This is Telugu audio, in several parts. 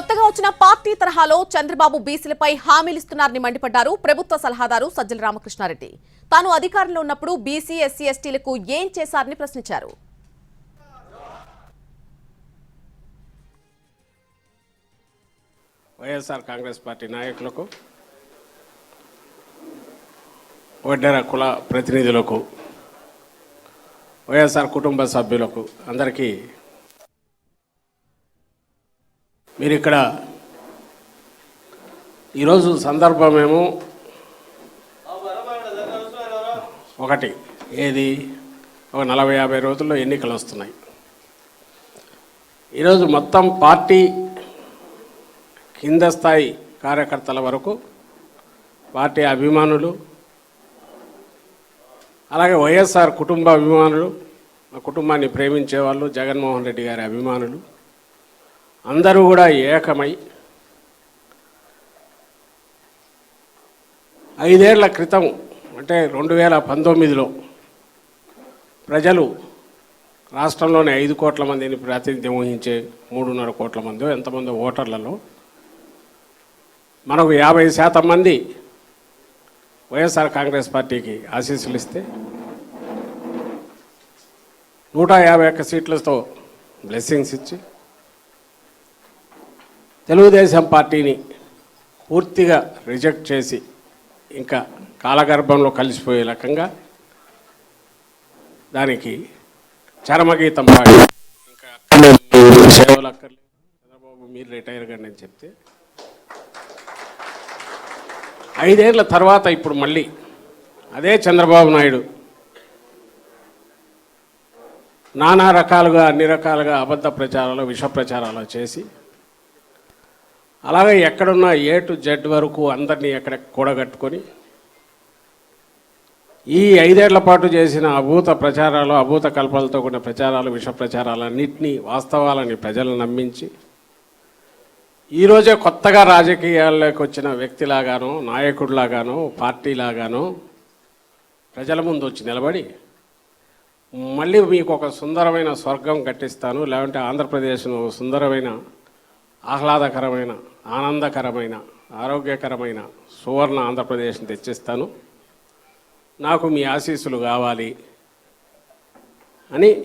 కొత్తగా వచ్చిన పార్టీ తరహాలో చంద్రబాబు బీసీలపై హామీలిస్తున్నారని మండిపడ్డారు ప్రభుత్వ సలహాదారు సజ్జల రామకృష్ణారెడ్డి. తాను అధికారంలో ఉన్నప్పుడు బీసీ ఎస్సీ ఎస్టీలకు ఏం చేశారని ప్రశ్నించారు. వైఎస్ఆర్ కాంగ్రెస్ పార్టీ నాయకులకు వడ్డెర కుల ప్రతినిధులకు వైఎస్ఆర్ కుటుంబ సభ్యులకు అందరికీ మీరు ఇక్కడ ఈరోజు సందర్భమేమో ఒకటి ఏది? ఒక నలభై యాభై రోజుల్లో ఎన్నికలు వస్తున్నాయి. ఈరోజు మొత్తం పార్టీ కింద స్థాయి కార్యకర్తల వరకు పార్టీ అభిమానులు అలాగే వైఎస్ఆర్ కుటుంబ అభిమానులు మా కుటుంబాన్ని ప్రేమించే వాళ్ళు జగన్మోహన్ రెడ్డి గారి అభిమానులు అందరూ కూడా ఏకమై ఐదేళ్ళ క్రితం అంటే రెండు వేల పంతొమ్మిదిలో ప్రజలు రాష్ట్రంలోని ఐదు కోట్ల మందిని ప్రాతినిధ్యం వహించే మూడున్నర కోట్ల మంది ఎంతమంది ఓటర్లలో మనకు యాభై శాతం మంది వైఎస్ఆర్ కాంగ్రెస్ పార్టీకి ఆశీస్సులు ఇస్తే నూట యాభై ఒక్క సీట్లతో బ్లెస్సింగ్స్ ఇచ్చి తెలుగుదేశం పార్టీని పూర్తిగా రిజెక్ట్ చేసి ఇంకా కాలగర్భంలో కలిసిపోయే రకంగా దానికి చరమగీతం పాడి ఇంకా సేవలు అక్కర్లేదు చంద్రబాబు మీరు రిటైర్ కండి అని చెప్తే ఐదేళ్ళ తర్వాత ఇప్పుడు మళ్ళీ అదే చంద్రబాబు నాయుడు నానా రకాలుగా అన్ని రకాలుగా అబద్ధ ప్రచారాలు విష ప్రచారాలు చేసి అలాగే ఎక్కడున్న ఏ టు జెడ్ వరకు అందరినీ ఎక్కడ కూడగట్టుకొని ఈ ఐదేళ్ళ పాటు చేసిన అభూత ప్రచారాలు అభూత కల్పలతో కూడిన ప్రచారాలు విష ప్రచారాలన్నింటినీ వాస్తవాలని ప్రజలను నమ్మించి ఈరోజే కొత్తగా రాజకీయాల్లోకి వచ్చిన వ్యక్తిలాగానో నాయకుడిలాగానో పార్టీలాగానో ప్రజల ముందు వచ్చి నిలబడి మళ్ళీ మీకు ఒక సుందరమైన స్వర్గం కట్టిస్తాను లేదంటే ఆంధ్రప్రదేశ్ను ఒక సుందరమైన ఆహ్లాదకరమైన ఆనందకరమైన ఆరోగ్యకరమైన సువర్ణ ఆంధ్రప్రదేశ్ని తెచ్చిస్తాను. నాకు మీ ఆశీస్సులు కావాలి అని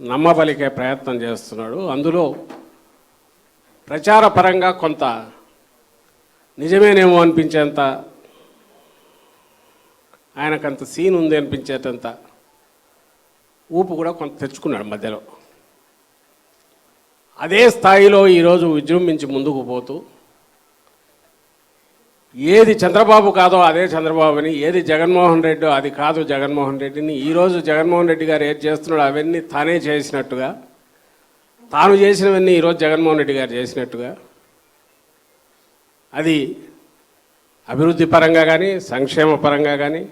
నమ్మబలికే ప్రయత్నం చేస్తున్నాడు. అందులో ప్రచారపరంగా కొంత నిజమేనేమో అనిపించేంత ఆయనకంత సీన్ ఉంది అనిపించేటంత ఊపు కూడా కొంత తెచ్చుకున్నాడు మధ్యలో. అదే స్థాయిలో ఈరోజు విజృంభించి ముందుకు పోతూ ఏది చంద్రబాబు కాదో అదే చంద్రబాబుని ఏది జగన్మోహన్ రెడ్డి అది కాదు జగన్మోహన్ రెడ్డిని ఈరోజు జగన్మోహన్ రెడ్డి గారు ఏది చేస్తున్నాడు అవన్నీ తానే చేసినట్టుగా తాను చేసినవన్నీ ఈరోజు జగన్మోహన్ రెడ్డి గారు చేసినట్టుగా అది అభివృద్ధి పరంగా కానీ సంక్షేమ పరంగా కానీ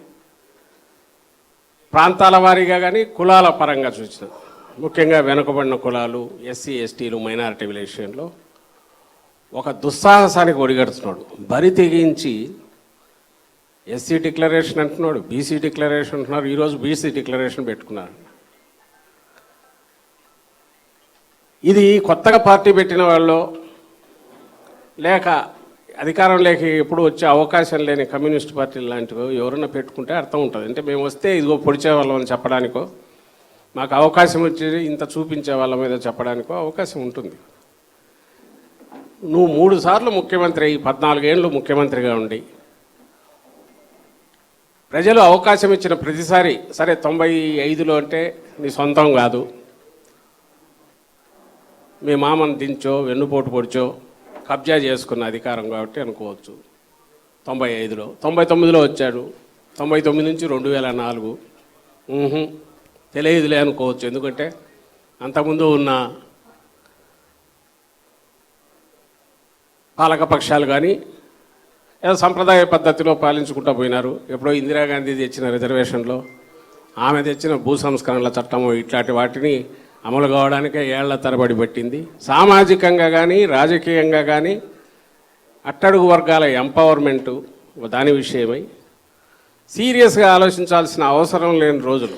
ప్రాంతాల వారీగా కానీ కులాల పరంగా చూసిన. ముఖ్యంగా వెనుకబడిన కులాలు ఎస్సీ ఎస్టీలు మైనారిటీ విషయంలో ఒక దుస్సాహసానికి ఒడిగడుతున్నాడు. బరి తెగించి ఎస్సీ డిక్లరేషన్ అంటున్నాడు బీసీ డిక్లరేషన్ అంటున్నారు ఈరోజు బీసీ డిక్లరేషన్ పెట్టుకున్నారు. ఇది కొత్తగా పార్టీ పెట్టిన వాళ్ళు లేక అధికారం లేక ఎప్పుడు వచ్చే అవకాశం లేని కమ్యూనిస్ట్ పార్టీలు లాంటివి ఎవరైనా పెట్టుకుంటే అర్థం ఉంటుంది. అంటే మేము వస్తే ఇదిగో పొడిచే వాళ్ళం అని చెప్పడానికో మాకు అవకాశం వచ్చేది ఇంత చూపించే వాళ్ళ మీద చెప్పడానికో అవకాశం ఉంటుంది. నువ్వు మూడు సార్లు ముఖ్యమంత్రి అయ్యి పద్నాలుగేళ్ళు ముఖ్యమంత్రిగా ఉండి ప్రజలు అవకాశం ఇచ్చిన ప్రతిసారి సరే తొంభై ఐదులో అంటే నీ సొంతం కాదు మీ మామను దించో వెన్నుపోటు పొడిచో కబ్జా చేసుకున్న అధికారం కాబట్టి అనుకోవచ్చు. తొంభై ఐదులో తొంభై తొమ్మిదిలో వచ్చాడు తొంభై తొమ్మిది నుంచి రెండు వేల నాలుగు. తెలియదులే అనుకోవచ్చు. ఎందుకంటే అంతకుముందు ఉన్న పాలకపక్షాలు కానీ ఏదో సంప్రదాయ పద్ధతిలో పాలించుకుంటూ పోయినారు. ఎప్పుడో ఇందిరాగాంధీ తెచ్చిన రిజర్వేషన్లో ఆమె తెచ్చిన భూ సంస్కరణల చట్టము ఇట్లాంటి వాటిని అమలు కావడానికే ఏళ్ళ తరబడి పట్టింది. సామాజికంగా కానీ రాజకీయంగా కానీ అట్టడుగు వర్గాల ఎంపవర్మెంటు దాని విషయమై సీరియస్గా ఆలోచించాల్సిన అవసరం లేని రోజులు.